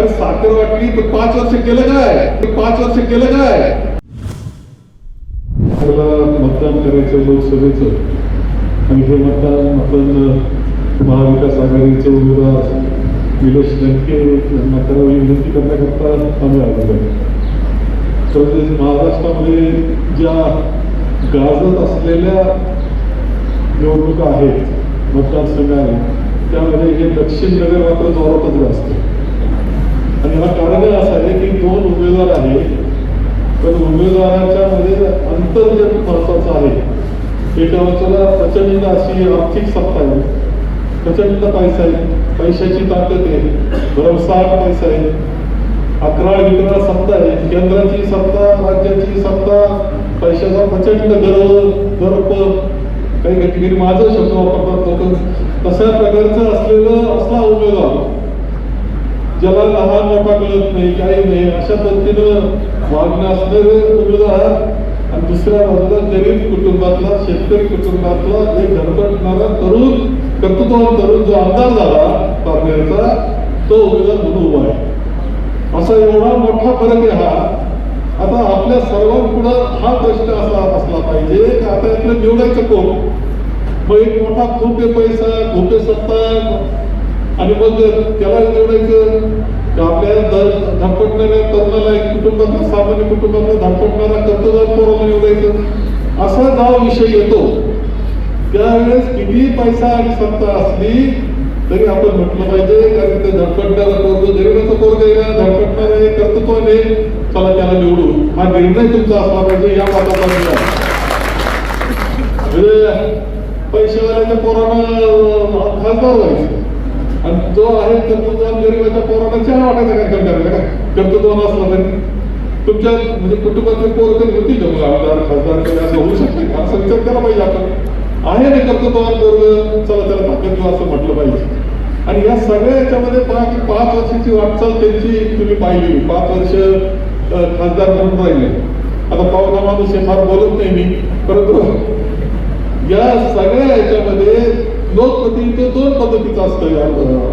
अरे साखर वाटली पण पाच वर्ष केलं काय पाच वर्ष केलं काय मला मतदान करायचं लोकसभेचं. आणि हे मतदान आपण महाविकास आघाडीचे उमेदवार निलेश लंके यांना करावी विनंती करण्याकरता आम्ही आलो आहे. तर महाराष्ट्रामध्ये ज्या गाजत असलेल्या निवडणुका आहेत मतदारसंघ आहेत त्यामध्ये हे दक्षिण नगर मात्र जोरातच असते आणि हा कारण असं आहे की दोन उमेदवार आहेत पण उमेदवाराच्या मध्ये अंतर जे महत्वाचं आहे एका बाजूला प्रचंड अशी आर्थिक सत्ता आहे. प्रचंड पैसा आहे. पैशाची ताकद आहे. भरमसाठ पैसा आहे. अकरा विकरा सत्ता आहे. केंद्राची सत्ता राज्याची सत्ता पैशाचा प्रचंड गर्व गर्प काही ठिकाणी माझं शब्द वापरतात लोक. तशा प्रकारचं असलेलं असला उमेदवार ज्याला लहान मोठा कळत नाही काही नाही. अशा पद्धतीनं वागणं असलेले आहात आणि दुसऱ्या बाजूला गरीब कुटुंबातला शेतकरी कुटुंबातला जे धडपडणारा तरुण कर्तृत्वान तरुण जो आमदार झाला पारनेरचा तो उमेदवार म्हणून उभा आहे. असा एवढा मोठा फरक आहे हा. आता आपल्या सर्वांपुढं हा प्रश्न असा असला पाहिजे की आता यातलं निवडायचं कोण? मग एक मोठा खूप पैसा खूप सत्ता. आणि मग त्याला निवडायचं आपल्या ध- धडपडणाऱ्या तरुणाला एक कुटुंबातला सामान्य कुटुंबातला धडपडणारा कर्तदार पोराला निवडायचं. असा नाव विषय येतो. त्यावेळेस किती पैसा आणि सत्ता असली तरी आपण म्हटलं पाहिजे कारण ते धडपटणारा पोरग गरीबाचं पोरग आहे ना धडपडणार आहे कर्तृत्वाने चला त्याला निवडू हा निर्णय तुमचा असला पाहिजे या बाबा म्हणजे पैसेवाल्याच्या पोरानं खासदार व्हायचं. आणि जो आहे कर्तृत्वान गरिबाच्या पोराला चार वाटायचा कार्यक्रम करायला का? कर्तृत्वान असला तरी तुमच्या म्हणजे कुटुंबातले पोरं कधी होतील का? म्हणजे आमदार खासदार कधी असं होऊ शकते का? असं विचार केला पाहिजे आपण. आहे ना कर्तृत्वान पोरग चला त्याला ताकद देऊ असं म्हटलं पाहिजे. आणि या सगळ्या याच्यामध्ये पहा की पाच वर्षाची वाटचाल त्यांची तुम्ही पाहिली. पाच वर्ष खासदार म्हणून राहिले. आता पाहुणा माणूस हे फार बोलत नाही मी. परंतु या सगळ्या याच्यामध्ये लोकप्रतिनिधित्व दोन पद्धतीचं असतं या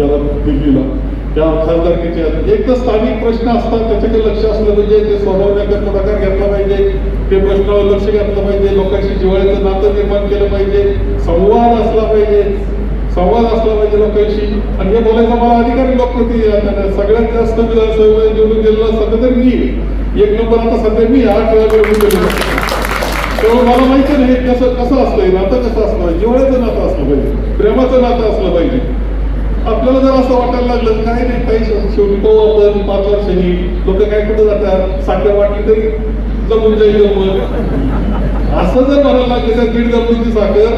याला दिल्लीला त्या खासदारकीच्या. एक तर स्थानिक प्रश्न असतात त्याच्याकडे लक्ष असलं पाहिजे ते सोडवण्याचा पुढाकार घेतला पाहिजे ते प्रश्नावर लक्ष घातलं पाहिजे लोकांशी जिव्हाळ्याचं नातं निर्माण केलं पाहिजे संवाद असला पाहिजे संवाद असला पाहिजे लोकांशी. आणि हे बोलायचा मला अधिकारी आहे लोकप्रतिनिधी सगळ्यात जास्त विधानसभेमध्ये निवडून गेलेला सध्या तर मी. एक नंबर आता सध्या मी आठ वेळा निवडून गेलेलो तेव्हा मला माहिती नाही हे कसं कसं असतं नातं कसं असलं जिवळ्याचं नातं असलं पाहिजे. प्रेमाचं नातं असलं पाहिजे. आपल्याला जर असं वाटायला लागलं काय नाही काही शेवटी पाहू आपण पाच वर्षांनी लोक काय कुठं जातात? साखर वाटली तरी जमून जाईल मग? असं जर म्हणायला लागलं तर दीड जमिनीची साखर.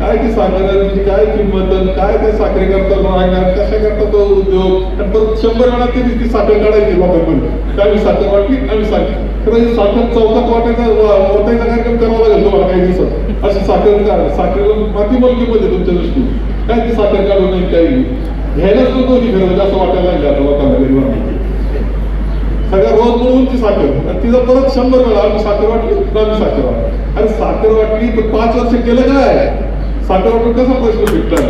काय ती साखरेची म्हणजे काय किंमत आणि काय ते साखरे करता राहणार कशा करता तो उद्योग? आणि परत शंभर वेळा ती ती साखर काढायची बाबा काय मी साखर वाटली आम्ही साखर कदाचित साखर चौथा वाटायचा वा- वाटायचा कार्यक्रम करावा लागेल तुम्हाला काही दिवसात. अशी साखर काढ साखरेला माती मलकी मोलकीमध्ये तुमच्या दृष्टीने. काय ती साखर काढू नाही काही घ्यायलाच नको ती खरं म्हणजे असं वाटायला लागलं आता लोकांना गरिबांना सगळ्या रोज म्हणून ती साखर. आणि तिचा परत शंभर वेळा आम्ही साखर वाटली आम्ही साखर वाटली. अरे साखर वाटली पण पाच वर्ष केलं काय? साखर वाटून कसा प्रश्न भेटला?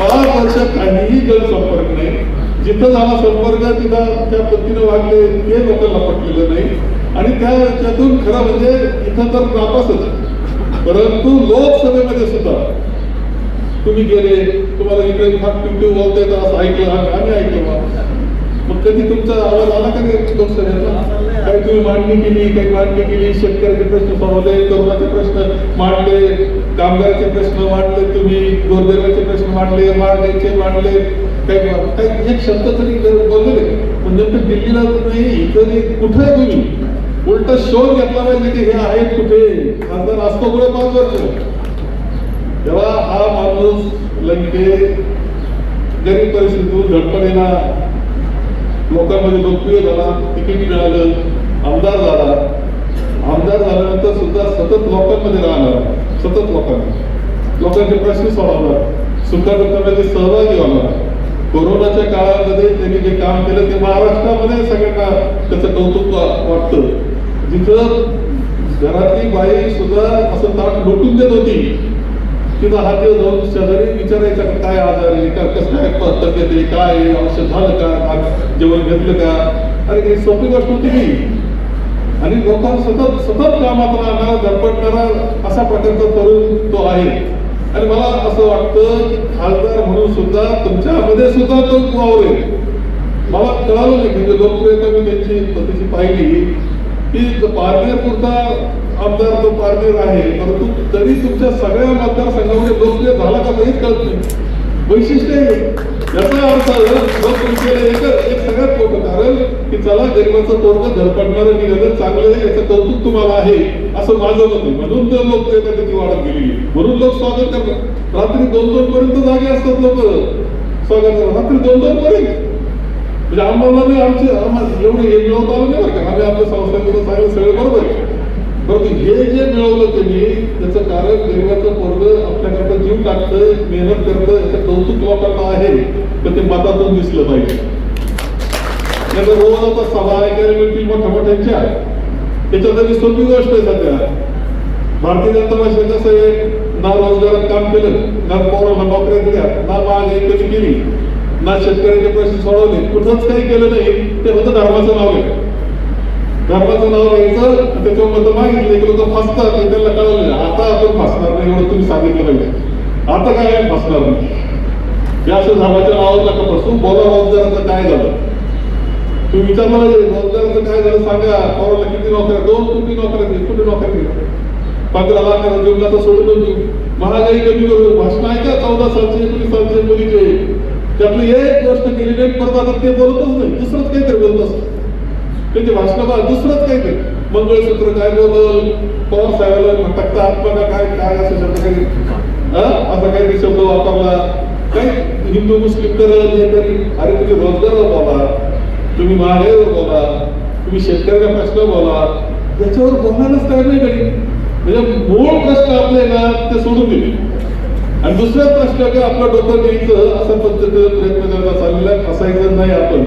पाच वर्ष काहीही जलसंपर्क नाही. जिथं झाला संपर्क तिथं त्या पद्धतीनं वागले ते लोकांना पटलेलं नाही. आणि त्याच्यातून खरं म्हणजे इथं तर नापासच परंतु लोकसभेमध्ये सुद्धा तुम्ही गेले तुम्हाला इकडे फार टिवटिव बोलता येतं असं ऐकलं आम्ही ऐकलं बा. मग कधी तुमचा आवाज आला का नाही लोकसभेचा? काही तुम्ही मांडणी केली काही मांडणी केली शेतकऱ्याचे प्रश्न सोडवले तरुणाचे प्रश्न मांडले कामगाराचे प्रश्न मांडले तुम्ही गोरगरिबाचे प्रश्न मांडले महागाईचे मांडले काही काही एक शब्द तरी बोलले पण नेमकं दिल्लीला नाही इतर कुठे आहे तुम्ही? उलट शोध घेतला पाहिजे की हे आहेत कुठे? खासदार असतो कुठे पाच वर्ष तेव्हा हा माणूस लंके गरीब परिस्थितीतून येणार लोकांमध्ये लोकप्रिय झाला तिकीट मिळालं आमदार झाला आमदार झाल्यानंतर सुद्धा सतत लोकांमध्ये राहणार सतत लोकांना लोकांचे प्रश्न सोडवणार सुखदुःखामध्ये सहभागी होणार. कोरोनाच्या काळामध्ये त्यांनी जे काम केलं ते महाराष्ट्रामध्ये सगळ्यांना त्याचं कौतुक वाटतं. जिथं घरातली बाई सुद्धा असं ताट लुटून देत होती तिथं हात दिवस जाऊन शेजारी विचारायचा काय आजार आहे का कसं काय तब्येत आहे काय औषध झालं का जेवण घेतलं का? अरे काही सोपी गोष्ट होती की आणि लोकांना सतत सतत कामात राहणारा धडपडणारा असा प्रकारचा तरुण तो आहे. आणि मला असं वाटतं की खासदार म्हणून सुद्धा तुमच्यामध्ये सुद्धा तो वावरेल मला कळालं नाही म्हणजे लोकप्रियता मी त्यांची पद्धती पाहिली. की पारनेरपुरता आमदार तो पारनेर आहे परंतु तरी तुमच्या सगळ्या मतदारसंघामध्ये लोकप्रिय झाला का नाहीच कळत नाही. वैशिष्ट्य याचा अर्थ लोकसंख्येला एक एक सगळ्यात मोठं कारण की चला गरिबाचं पोरग धडपडणारं निघालं चांगलं आहे याचं कौतुक तुम्हाला आहे असं माझं मत आहे. म्हणून तर लोक त्याची वाढत गेली म्हणून लोक स्वागत करतात. रात्री दोन दोन पर्यंत जागे असतात लोक. स्वागत रात्री दोन दोन पर्यंत. म्हणजे आम्हाला आमचे आम्हाला एवढे एक मिळवता नाही बरं का. आम्ही आपल्या संस्थांकडे सांगितलं सगळं बरोबर आहे. परंतु हे जे मिळवलं त्यांनी त्याचं कारण गरिबाचं पोरग आपल्याकडे जीव टाकतंय मेहनत करतं याचं कौतुक लोकांना आहे. तर ते मतातून दिसलं पाहिजे. त्याचं रोज आता सभा ऐकायला मिळतील मोठ्या मोठ्यांच्या त्याच्यात तरी सोपी गोष्ट आहे सध्या. भारतीय जनता पक्षाचं असं आहे ना रोजगारात काम केलं ना पोरांना नोकऱ्या दिल्या ना महागाई केली ना शेतकऱ्याचे प्रश्न सोडवले कुठंच काही केलं नाही ते फक्त धर्माचं नाव आहे धर्माचं नाव घ्यायचं त्याच्यावर मत मागितलं की तर फसतात त्यांना कळवलं आता आपण फसणार नाही एवढं तुम्ही सांगितलं पाहिजे. आता काय आहे फसणार नाही. या असं धर्माच्या नावावर नका फसू? बोला रोजगाराचं काय झालं? तुम्ही विचार मला रोजगाराचं काय झालं सांगा. कोणाला किती नोकऱ्या? दोन कोटी नोकऱ्या दिल्या कुठे नोकऱ्या दिल्या पंधरा लाखाचा जीवनाचा सोडून देऊ महागाई कमी करू भाषण ऐका चौदा सालचे एकोणीस सालचे मुलीचे. त्यातली एक गोष्ट केली नाही परत आता ते बोलतच नाही. दुसरंच काहीतरी बोलत असतं. म्हणजे त्यांचे भाषण दुसरंच दुसरंच नाही मंगळसूत्र काय बोलल? पवार साहेबाला म्हणतात आत्मा काय काय असं शब्द काही हा? असा काही शब्द वापरला. काही हिंदू मुस्लिम करल हे तरी. अरे तुम्ही रोजगारावर बोला. तुम्ही महागाईवर बोला. तुम्ही शेतकऱ्याच्या प्रश्न बोला. त्याच्यावर बोलायलाच तयार नाही कधी म्हणजे मूळ प्रश्न आपले ना ते सोडून दिले. आणि दुसरा प्रश्न की आपलं डोकं द्यायचं असा पद्धतीचा प्रयत्न करता चाललेला आहे. नाही आपण.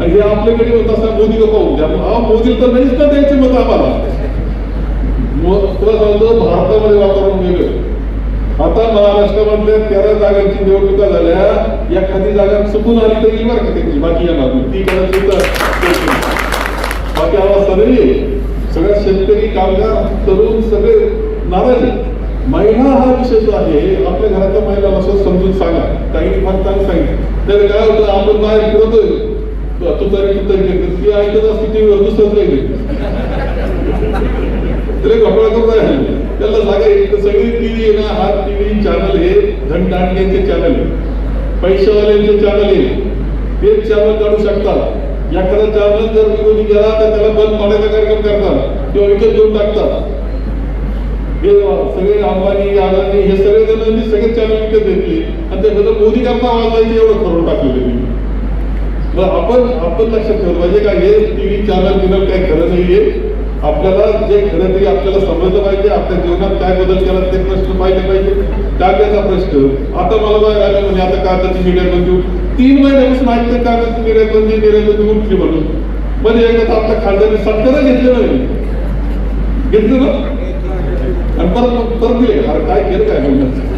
आणि हे आपल्याकडे होत असा मोदी नको होऊ द्या. हा मोदी तर नाहीच ना द्यायचे मत आम्हाला. मग तुला सांगतो भारतामध्ये वातावरण वेगळं. आता महाराष्ट्रामधल्या तेरा जागांची निवडणुका झाल्या. एखादी जागा चुकून आली तर येईल बरं का त्याची? बाकी येणार मागून. ती करायची बाकी आवाज नाही सगळ्या शेतकरी कामगार तरुण सगळे नाराज आहेत. महिला हा विषय जो आहे. आपल्या घरातल्या महिला असं समजून सांगा. काही फार चांगलं सांगितलं. तर काय होतं? आपण बाहेर फिरतोय. तू तरी तू तरी ती ऐकत असते टीव्हीवर दुसरंच तरी घोटाळा करून राहिले त्याला जागा एक तर सगळी टीव्ही आहे ना हा टीव्ही चॅनल हे धनदांडग्यांचे चॅनल आहे पैशावाल्यांचे चॅनल आहे तेच चॅनल काढू शकतात एखादा चॅनल जर विरोधी गेला तर त्याला बंद पाडायचा कार्यक्रम करतात किंवा विकत घेऊन टाकतात हे सगळे अंबानी अदानी हे सगळे जणांनी सगळे चॅनल विकत घेतले आणि त्याच्यात मोदी करता वाजवायचे एवढं करून टाकलेले मी मग आपण आपण लक्षात ठेवलं पाहिजे म्हणजे का हे टीव्ही चॅनल बिनल काही खरं नाहीये. आपल्याला जे खरं तरी आपल्याला समजलं पाहिजे आपल्या जीवनात काय बदल केला ते प्रश्न पाहिले पाहिजे. कागदाचा प्रश्न. आता मला काय आलं म्हणजे आता कागदाची निर्यात बंदी तीन महिन्यापासून ऐकते कागदाची निर्यात बंदी निर्यात बंदी उठली म्हणून. म्हणजे एकदा आपल्या खासदारांनी सत्कार घेतलं नाही. घेतलं ना? आणि परत परत दिले. अरे काय केलं काय? म्हणलं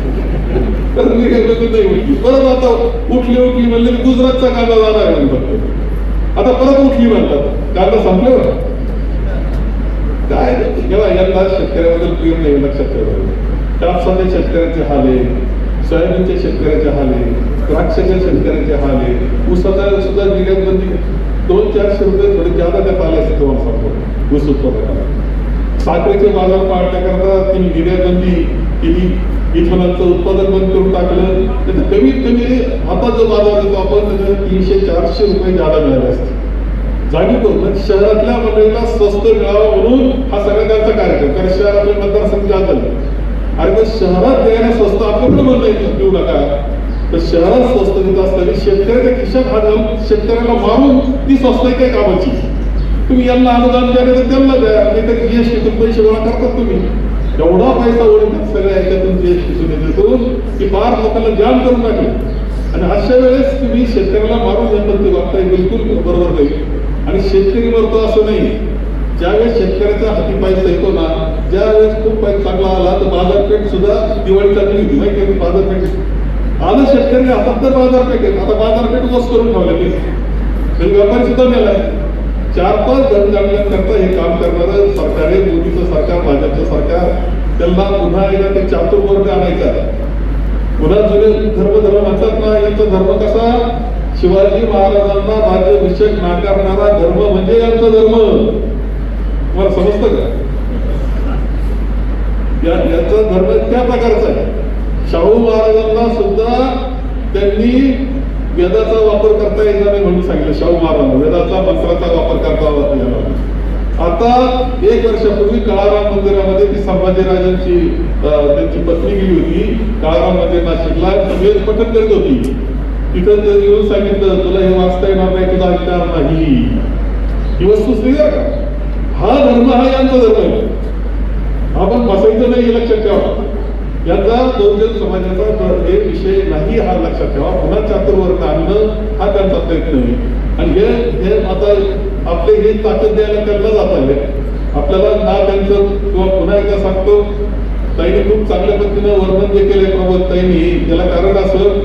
नाही परत आता उठली उठली म्हणले गुजरातचा कांदा जाणार म्हणतात. आता परत उठली म्हणतात. कांदा संपल्यावर काय जेव्हा यंदा शेतकऱ्याबद्दल प्रेम नाही लक्षात ठेवा कापसाच्या शेतकऱ्याचे हाले आहे सोयाबीनच्या शेतकऱ्याचे हाले द्राक्षाच्या शेतकऱ्याचे हाले ऊसाचा सुद्धा निर्यात म्हणजे बंदी दोन चारशे रुपये थोडे जादा त्या आले असते तुम्हाला सांगतो. ऊस उत्पादकाला साखरेचे बाजार पाळण्याकरता तिने म्हणजे निर्यात बंदी केली इथेनॉलचं उत्पादन बंद करून टाकलं. त्याचं कमीत कमी आता जो बाजार देतो आपण त्याचं तीनशे चारशे रुपये जादा मिळाले असते जाणीव करून शहरातल्या मंडळीला स्वस्त मिळावा म्हणून हा सगळा त्यांचा कार्यक्रम कारण शहरातले मतदारसंघ जात आले अरे पण शहरात द्यायला स्वस्त आपल्याकडे म्हणलं देऊ नका. तर शहरात स्वस्त देत असताना शेतकऱ्याच्या खिशात हा घालून शेतकऱ्याला मारून ती स्वस्त आहे काय कामाची? तुम्ही यांना अनुदान द्या तर त्यांना द्या. नाही तर जीएसटी पैसे गोळा करतात तुम्ही. एवढा पैसा ओढतात सगळ्या याच्यातून जीएसटीतून येतो की फार लोकांना जाम करून टाकले. आणि अशा वेळेस तुम्ही शेतकऱ्याला मारून जातात ते वागताय बिलकुल बरोबर नाही. आणि शेतकरी मरतो असं नाही. ज्यावेळेस शेतकऱ्याचा हाती पैसा येतो ना ज्यावेळेस खूप पैसा चांगला आला तर बाजारपेठ सुद्धा दिवाळी चांगली होती. माहिती आहे बाजारपेठ आलं शेतकरी हातात तर बाजारपेठ आहे. आता बाजारपेठ वस करून ठेवलेली व्यापारी सुद्धा मेलाय. चार पाच जनजागृतीकरता हे काम करणारं सरकार आहे मोदीचं राज्य सरकार त्यांना पुन्हा एकदा ते चातुर्वर्ग आणायचा पुन्हा जुने धर्म धर्म म्हणतात ना यांचा धर्म कसा? शिवाजी महाराजांना राज्याभिषेक नाकारणारा धर्म म्हणजे यांचा धर्म. तुम्हाला समजतं का? यांचा धर्म त्या प्रकारचा आहे. शाहू महाराजांना सुद्धा त्यांनी वेदाचा वापर करता येणार नाही म्हणून सांगितलं. शाहू महाराज वेदाचा मंत्राचा वापर एक वर्षापूर्वी काळाराम मंदिरामध्ये ती संभाजीराजांची राजांची त्यांची पत्नी गेली होती. काळाराम मंदिर नाशिकला. वेद पठण करत होती. तिथं येऊन सांगितलं तुला हे वाचता येणार नाही तुला ऐकणार नाही. ही वस्तू का? हा धर्म हा यांचा धर्म आहे. आपण बसायचं नाही हे लक्षात ठेवा. याचा बहुजन समाजाचा हे विषय नाही हा लक्षात ठेवा. पुन्हा चातुर्वर्ग आणणं हा त्यांचा प्रयत्न आहे. आणि हे हे आता आपले हे ताकद द्यायला त्यांना जात आहे आपल्याला ना त्यांचं किंवा पुन्हा एकदा सांगतो ताईने खूप चांगल्या पद्धतीनं वर्णन जे केलंय प्रबोध ताईनी त्याला कारण असं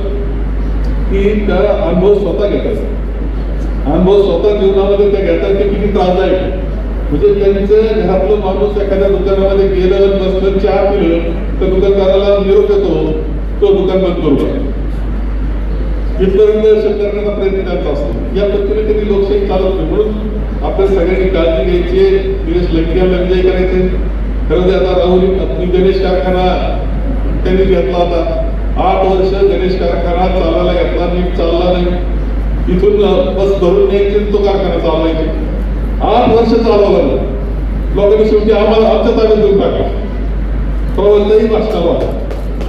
की त्या अनुभव स्वतः घेतात अनुभव स्वतः जीवनामध्ये त्या घेतात ते किती त्रासदायक आहे. म्हणजे त्यांचं घरातलं माणूस एखाद्या दुकानामध्ये गेलं बसलं चहा पिलं तर दुकानदाराला निरोप येतो तो दुकान बंद करू लागतो. इथपर्यंत करण्याचा प्रयत्न त्यांचा असतो. या पद्धतीने कधी लोकशाही चालत नाही. म्हणून आपल्या सगळ्यांनी काळजी घ्यायची दिनेश लंकेला विजय करायचे खरं ते आता राहुल गणेश कारखाना त्यांनी घेतला होता. आठ वर्ष गणेश कारखाना चालायला घेतला नीट चालला नाही. इथून बस भरून न्यायचे तो कारखाना चालवायचे. आठ वर्ष चालवला लोकांनी शेवटी आम्हाला आमच्या ताब्यात देऊन टाकला. प्रबंधही भाषणावर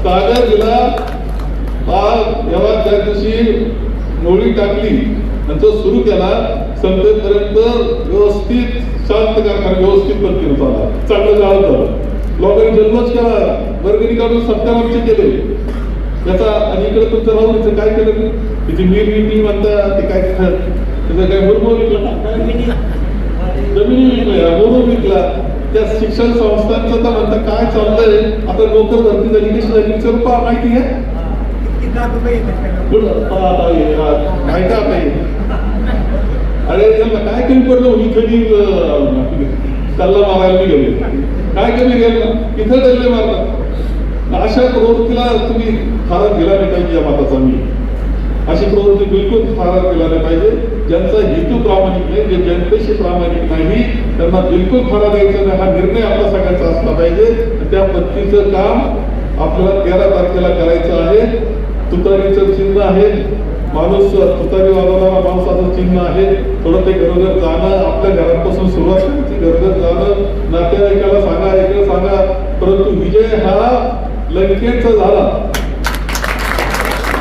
ताब्यात दिला हा जेव्हा त्या दिवशी मोळी टाकली आणि तो सुरू केला. संपेपर्यंत व्यवस्थित शांत करणार व्यवस्थित पद्धतीने होता चांगलं गाव लोकांनी जन्मच केला वर्गणी काढून सत्कार आमचे केले. याचा आणि इकडे तुमचं राहून इथं काय केलं? तिथे मीर मी म्हणता ते काय त्याचं काय मुरमो विकला? जमिनी विकल्या विकला त्या शिक्षण संस्थांचं तर म्हणता काय चाललंय? आता नोकर भरती झाली की झाली? विचारून पहा माहिती आहे? कुठं? आता काय का आता अरे त्यांना काय कमी पडलं? इथं कधी सल्ला मारायला मी गेले. काय कमी गेलं? इथं डल्ले मारतात. अशा प्रवृत्तीला तुम्ही फार दिला नाही पाहिजे या माताचा मी. अशी प्रवृत्ती बिलकुल फार केला नाही पाहिजे. ज्यांचा हेतू प्रामाणिक नाही जे जनतेशी प्रामाणिक नाही त्यांना बिलकुल फारा द्यायचा नाही. हा निर्णय आपला सगळ्याचा असला पाहिजे. त्या पत्नीचं काम आपल्याला तेरा तारखेला करायचं आहे. तुतारीचं चिन्ह आहे. माणूस तुतारी वाजवणारा माणसाचं चिन्ह आहे. थोडं ते घरोघर जाणं आपल्या घरापासून सुरुवात करायची. घरोघर जाणं नातेवाईकाला सांगा ऐकलं सांगा. परंतु विजय हा लंकेचा झाला.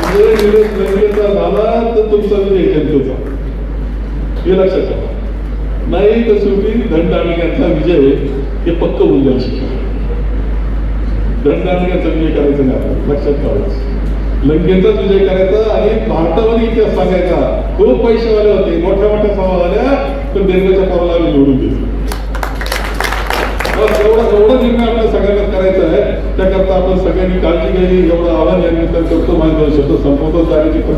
विजय निलेश लंकेचा झाला तर तुमचा विजय जनतेचा. हे लक्षात ठेवा. नाही तर शेवटी दंडाणिकांचा विजय हे पक्क होऊन जाईल. शकतो दंडाणिकांचा विजय करायचा नाही. लक्षात ठेवायचं लंकेचाच विजय करायचा आणि भारतामध्ये इतिहास सांगायचा. खूप पैसेवाले होते. मोठ्या मोठ्या सभा झाल्या. पण देरगाच्या पावला आम्ही निवडून दिली. बस एवढा एवढा निर्णय आपल्या सगळ्यांना करायचा आहे. त्याकरता आपण सगळ्यांनी काळजी घ्यावी. एवढं आव्हान या निमित्तानं करतो. माझ्या दोन शब्द संपवतो जाण्याची पण